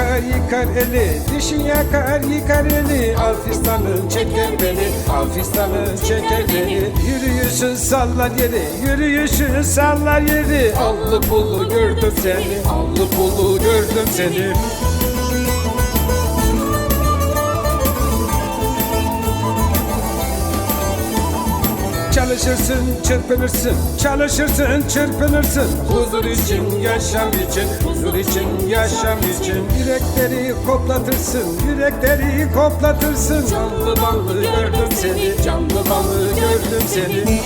yıkar eli. Dişin yakar yıkar eli. Al fistanın çeker beni Al fistanın çeker beni. Yürüyüşün sallar yeri Yürüyüşün sallar yeri. Allı pullu gördüm seni Allı pullu gördüm seni Çalışırsın, çırpınırsın, çalışırsın, çırpınırsın. Huzur için, yaşam için, huzur için, yaşam için. Yürekleri koplatırsın, yürekleri koplatırsın. Canlı ballı gördüm seni, canlı ballı gördüm seni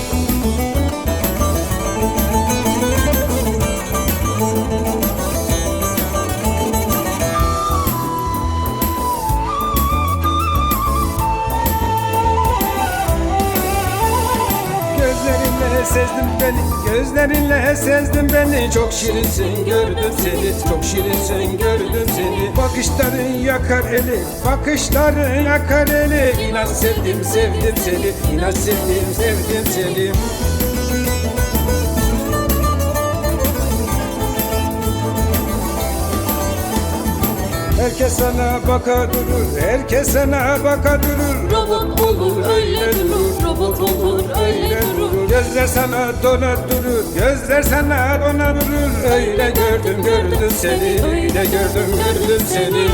sezdim beni, gözlerinle sezdim beni. Çok şirinsin gördüm seni, çok şirinsin gördüm seni. Bakışların yakar eli, bakışların yakar eli. İnan sevdim, sevdim seni, inan sevdim, sevdim seni Herkes sana baka durur, herkes sana baka durur. Robot olur öyle durur. Robot olur öyle durur. Gözler sana dona durur, gözler sana dona durur. Öyle gördüm gördüm seni, öyle gördüm gördüm seni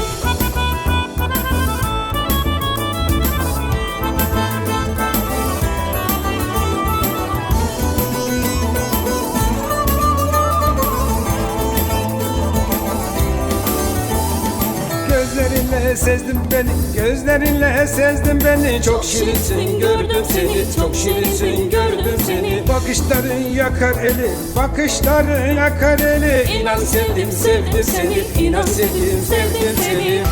Gözlerinle sezdim beni, gözlerinle sezdim beni. Çok şirinsin gördüm seni, çok şirinsin gördüm seni. Bakışların yakar eli, bakışların yakar eli. İnan sevdim sevdim seni, inan sevdim sevdim seni